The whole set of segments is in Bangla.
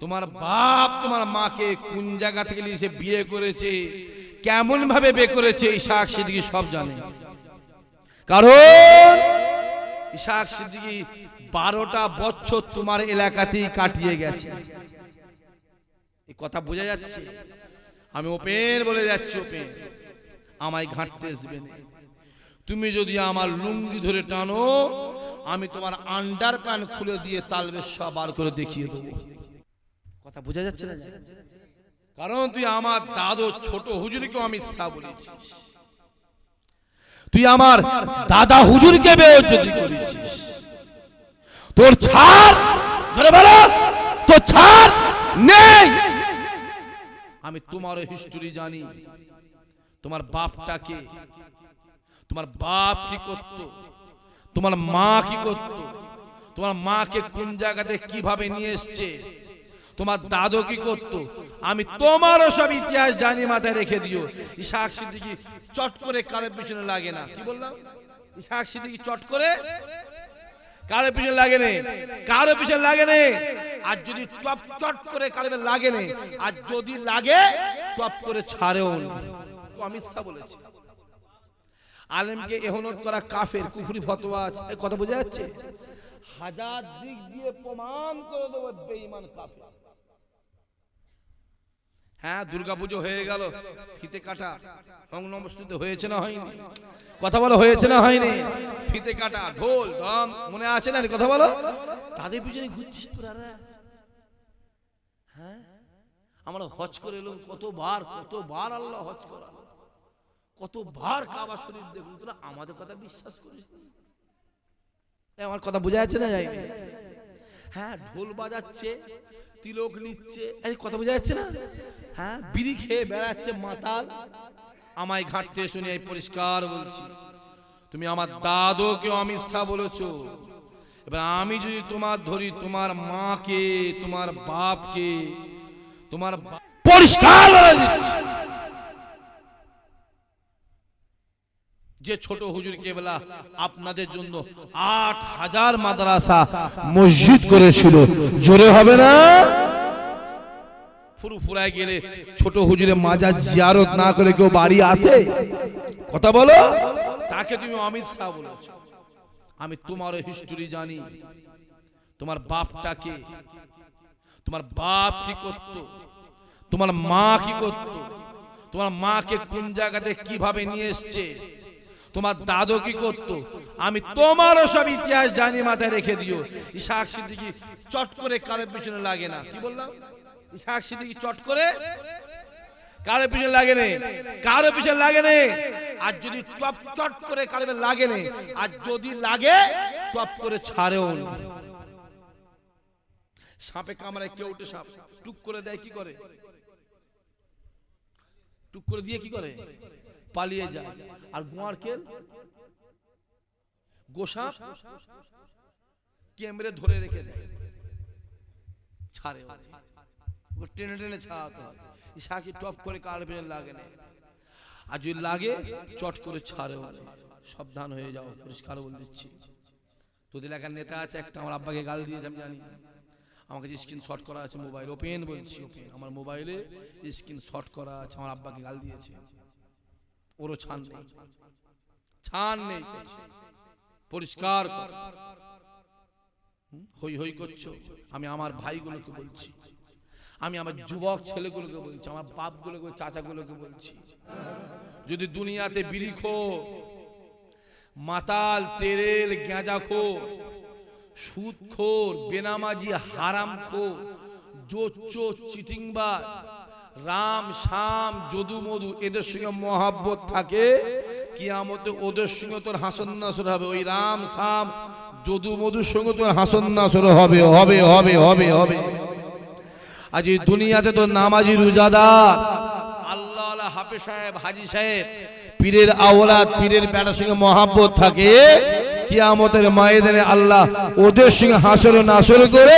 তোমার বাপ তোমার মাকে কোন জায়গা থেকে নিয়ে বিয়ে করেছে? কেমন ভাবে বিয়ে করেছে? ইশাক সিদ্দিকি সব জানে। কারণ ইশাক সিদ্দিকি বারোটা বছর তোমার এলাকাতেই কাটিয়ে গেছে। এই কথা বোঝা যাচ্ছে? আমি ওপেন বলে যাচ্ছি, ওপেন। আমায় ঘাঁটতে আসবে তুমি যদি আমার লুঙ্গি ধরে টানো, আমি তোমার আন্ডার প্যান্ট খুলে দিয়ে তালবেশা বার করে দেখিয়ে দেবো। কথা বোঝা যাচ্ছে না? কারণ তুই আমার দাদু, ছোট হুজুরকে অমিত শাহ বলেছিস। তুই আমার দাদা হুজুরকে বেজ্জতি করেছিস তোর ছাড় বলো, তোর ছাড় নেই। আমি তোমারও হিস্টোরি জানি। তোমার বাপটা বাপটাকে তোমার বাপ কি করত? তোমার মা কি করত? তোমার মাকে কোন জায়গাতে কীভাবে নিয়ে এসছে? তোমার দাদু কি করতো। আমি তোমারও সব ইতিহাস জানি, মাথায় রেখে দিও। ইশাক সিদ্দিকি চট করে কারোর পিছনে লাগে না। কি বললাম? ইশাক সিদ্দিকি চট করে? কারোর পিছনে লাগে নে। কারোর পিছনে লাগে নে। আর যদি টপ চট করে কারোর লাগে নে, আর যদি লাগে, টপ করে ছাড়েও অমিত শাহ বলেছে। আলেমকে এহনত করা কাফের, কুফরি ফতোয়া আছে। কথা বোঝা যাচ্ছে? হাজার দিক দিয়ে প্রমাণ করে দেবো, বেঈমান কাফের। হ্যাঁ দুর্গাপুজো হয়ে গেল। ফিতে কাটা। রং নমস্তুতে হয়েছে না হয়নি। কথা বলো হয়েছে না হয়নি? ফিতে কাটা ঢোল দম মনে আছে না কথা বলো। তাদের পিছনে ঘুরছিস তোরা? হ্যাঁ? আমরা হজ করে এলাম কতবার কতবার আল্লাহ হজ করা। কতবার কাবা শরীফ দেখুন তোরা আমাদের কথা বিশ্বাস করিস আমার কথা বোঝা যাচ্ছে না যায়নি হ্যাঁ ঢোল বাজাচ্ছে, তিলক নিচ্ছে। এই কথা বোঝা যাচ্ছে না? হ্যাঁ বিড়ি খেয়ে বেড়াচ্ছে মাতাল। আমায় ঘাটতে শুনে পরিষ্কার বলছি। তুমি আমার দাদুকে অমিত শাহ বলেছ। এবার আমি যদি তোমার ধরি তোমার মাকে, তোমার বাপকে, তোমার পরিষ্কার বলে দিচ্ছি। যে ছোট হুজুর কেবলা আপনাদের জন্য আট হাজার মাদ্রাসা মসজিদ করেছিল। জোরে হবে না? গেলে ছোট হুজুরে মাজার জিয়ারত না করে কেউ বাড়ি আসে? কথা বলো? তাকে তুমি অমিত শাহ বলেছ। আমি তোমারও হিস্টোরি জানি। তোমার বাপটাকে তোমার বাপ কি করত? তোমার মা কি করত? তোমার মাকে কোন জায়গাতে কীভাবে নিয়ে এসছে? তোমার দাদু কি করত। আমি তোমারও সব ইতিহাস জানি, মাথায় রেখে দিও। ইশাক সিদ্দিকি চট করে কারোর পিছনে লাগে না। কি বললাম? ইশাক সিদ্দিকি চট করে? কারোর পিছনে লাগে নে। কারোর পিছনে লাগে নে। আর যদি টপ চট করে কারোর লাগে নে, আর যদি লাগে, টপ করে ছাড়েও না। সাপে কামড়ায় কেউ উঠে সাপ। টুক করে দেয়, কি করে? টুক করে দিয়ে কি করে? পালিয়ে যায়। আর গোয়ার কেল? গোসাপ কেমরে ধরে রেখে দেয়। ছাড়ে টেনে টেনে ছাড়াতে হয়। ইসাকি টপ করে কার লাগে না। আর যদি লাগে, চট করে ছাড়ে। সাবধান হয়ে যাও, পরিষ্কার বলে দিচ্ছি। তোদের এলাকার নেতা আছে, একটা আমার আব্বাকে গাল দিয়েছে, আমি জানি। আমাকে কাছে স্ক্রিন শট করা আছে মোবাইল। ওপেন বলছি ওপেন আমার মোবাইলে স্ক্রিন শট করা আছে, আমার আব্বাকে গাল দিয়েছে। ওরও ছান নেই। ছান নেই পরিষ্কার কর? হই হই করছ। আমি আমার ভাইগুলোকে বলছি। আমি আমার যুবক ছেলেগুলোকে বলছি। আমার বাপগুলোকে, চাচাগুলোকে বলছি। যদি দুনিয়াতে বিড়ি খো, মাতাল, তেরেল গেঁজা খো সুদখোর বেনামাজি, হারাম খো, জোচ্চো, চিটিংবাজ রাম শাম যদু, মধু, এদের সঙ্গে মহাব্বত থাকে। কি কিয়ামতে ওদের সঙ্গে তোর হাসন নাসর হবে। ওই রাম শাম যদু, মধুর সঙ্গে তোর হাসন নাসর হবে হবে হবে হবে হবে। আজ এই দুনিয়াতে তো নামাজি রোজাদার। আল্লাহ হাফে সাহেব, হাজি সাহেব, পীরের আওলাদ, পীরের বেটার সঙ্গে মহাব্বত থাকে। কিয়ামতের ময়দানে আল্লাহ ওদের সঙ্গে হাসর নাসর করে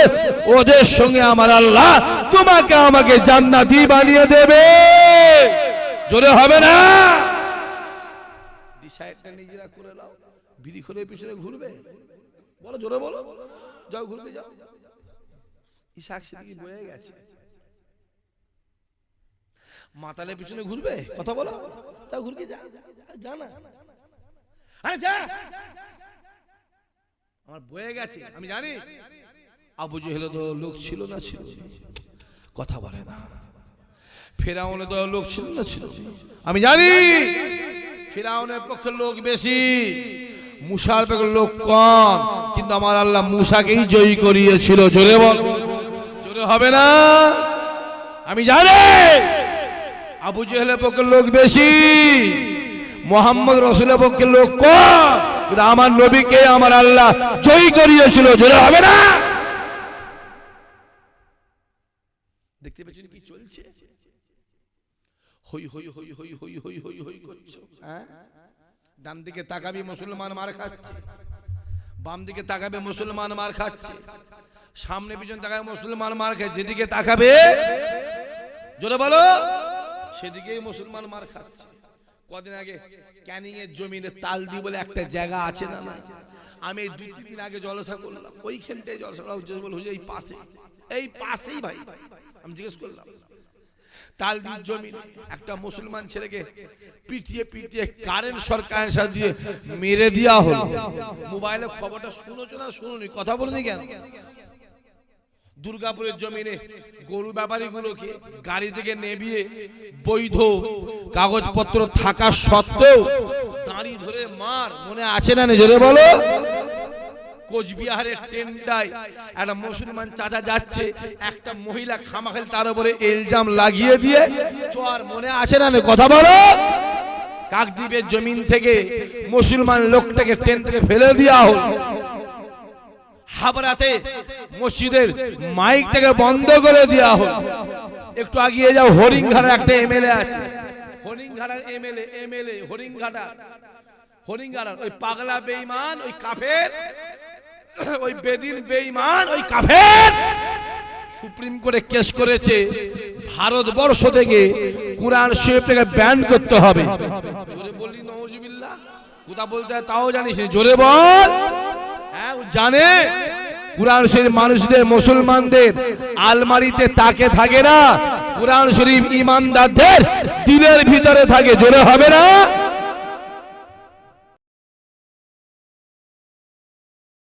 ওদের সঙ্গে আমার আল্লাহ তোমাকে আমাকে জান্নাতি বানিয়ে দেবে। জোরে হবে না? ঘুরবে। কথা বলো। ঘুরকে যা। আরে, যা। আমার বয়ে গেছে, আমি জানি। আবু জেহেল তো লোক ছিল না ছিল। কথা বলে না। ফেরাউনে তো লোক ছিল না ছিল। আমি জানি। ফেরাউনের পক্ষে লোক বেশি। মুসার পক্ষে লোক কম। কিন্তু আমার আল্লাহ মুসাকেই জয়ী করিয়েছিল। জোরে বল। জোরে হবে না। আমি জানি। আবু জেহেলের পক্ষে লোক বেশি। মোহাম্মদ রসুলের পক্ষে লোক কম। কিন্তু আমার নবীকে আমার আল্লাহ। জয়ী করিয়েছিল, জোরে হবে না? দেখতে পেয়েছেন কি চলছে? হই হই হই হই হই হই হই হই করছ। হ্যাঁ? ডান দিকে তাকাবি, মুসলমান মার খাচ্ছে। বাম দিকে তাকাবে, মুসলমান মার খাচ্ছে। সামনে পিছনে তাকাবে, মুসলমান মার খাচ্ছে। যেদিকে তাকাবে, জোরে বলো, সেদিকেই মুসলমান মার খাচ্ছে। কদিন আগে ক্যানিং এর জমিনে তালদি বলে একটা জায়গা আছে না না আমি এই দুই তিন দিন আগে জলসা করলাম। ওইখানটায় জলসা বলে, হুজুর এই পাশে এই পাশেই ভাই। আমি জিজ্ঞেস করলাম তালদির জমিনে একটা মুসলমান ছেলেকে পিটিয়ে পিটিয়ে কারেন্ট সরকারের সাথে দিয়ে মেরে দেওয়া হলো। মোবাইলে খবরটা শুনোছো না শুনুনি? কথা বলনি কেন? দুর্গাপুরের জমিনে গরু ব্যাপারীগুলোকে গাড়ি থেকে নেবিয়ে বৈধ কাগজপত্র থাকা সত্ত্বেও দাঁড়ি ধরে মার মনে আছে না নিজেরে বলো। কোচবিহারের টেন্ডায় একটা মুসলমান চাচা যাচ্ছে, একটা মহিলা খামাখাল তার উপরে এলজাম লাগিয়ে দিয়ে চোয়ার মনে আছে না? কথা বলো। কাকদ্বীপের জমিন থেকে মুসলমান লোকটাকে ট্রেন থেকে ফেলে দেওয়া হলো। হাবড়াতে মসজিদের মাইকটাকে বন্ধ করে দেওয়া হলো একটু আগিয়ে যাও হরিংঘাটার একটা এমএলএ আছে। হরিংঘাটার এমএলএ এমএলএ হরিংঘাটার হরিংঘাটার ওই পাগলা বেঈমান, ওই কাফের। ওই বেদিন বেঈমান, ওই কাফের। সুপ্রিম কোর্টে কেস করেছে, ভারতবর্ষ থেকে কোরআন শরীফটাকে ব্যান করতে হবে। জোরে বললি নওজুবিল্লাহ কোথা বলতে তাও জানিস। জোরে বল। হ্যাঁ জানে। কোরআন শরীফ মানুষদের, মুসলমানদের আলমারিতে তাকে থাকে না। কোরআন শরীফ ইমানদারদের দিলের ভিতরে থাকে, জোরে হবে না?